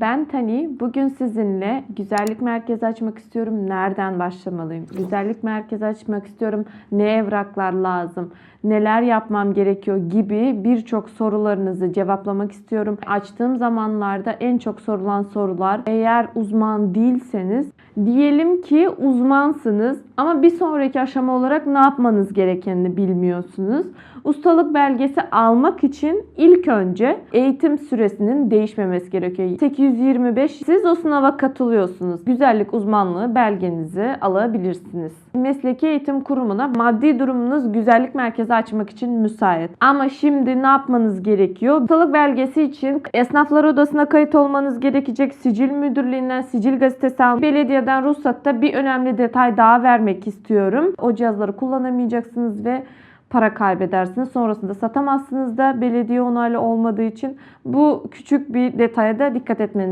Ben Tani. Bugün sizinle güzellik merkezi açmak istiyorum. Nereden başlamalıyım? Güzellik merkezi açmak istiyorum. Ne evraklar lazım? Neler yapmam gerekiyor gibi birçok sorularınızı cevaplamak istiyorum. Açtığım zamanlarda en çok sorulan sorular eğer uzman değilseniz diyelim ki uzmansınız ama bir sonraki aşama olarak ne yapmanız gerekenini bilmiyorsunuz. Ustalık belgesi almak için ilk önce eğitim süresinin değişmemesi gerekiyor. 825 siz o sınava katılıyorsunuz. Güzellik uzmanlığı belgenizi alabilirsiniz. Mesleki eğitim kurumuna maddi durumunuz güzellik merkezi açmak için müsait. Ama şimdi ne yapmanız gerekiyor? Ustalık belgesi için esnaflar odasına kayıt olmanız gerekecek. Sicil müdürlüğünden sicil gazetesi al. Belediyeden ruhsatta bir önemli detay daha vermek istiyorum. O cihazları kullanamayacaksınız ve para kaybedersiniz. Sonrasında satamazsınız da belediye onaylı olmadığı için bu küçük bir detaya da dikkat etmeniz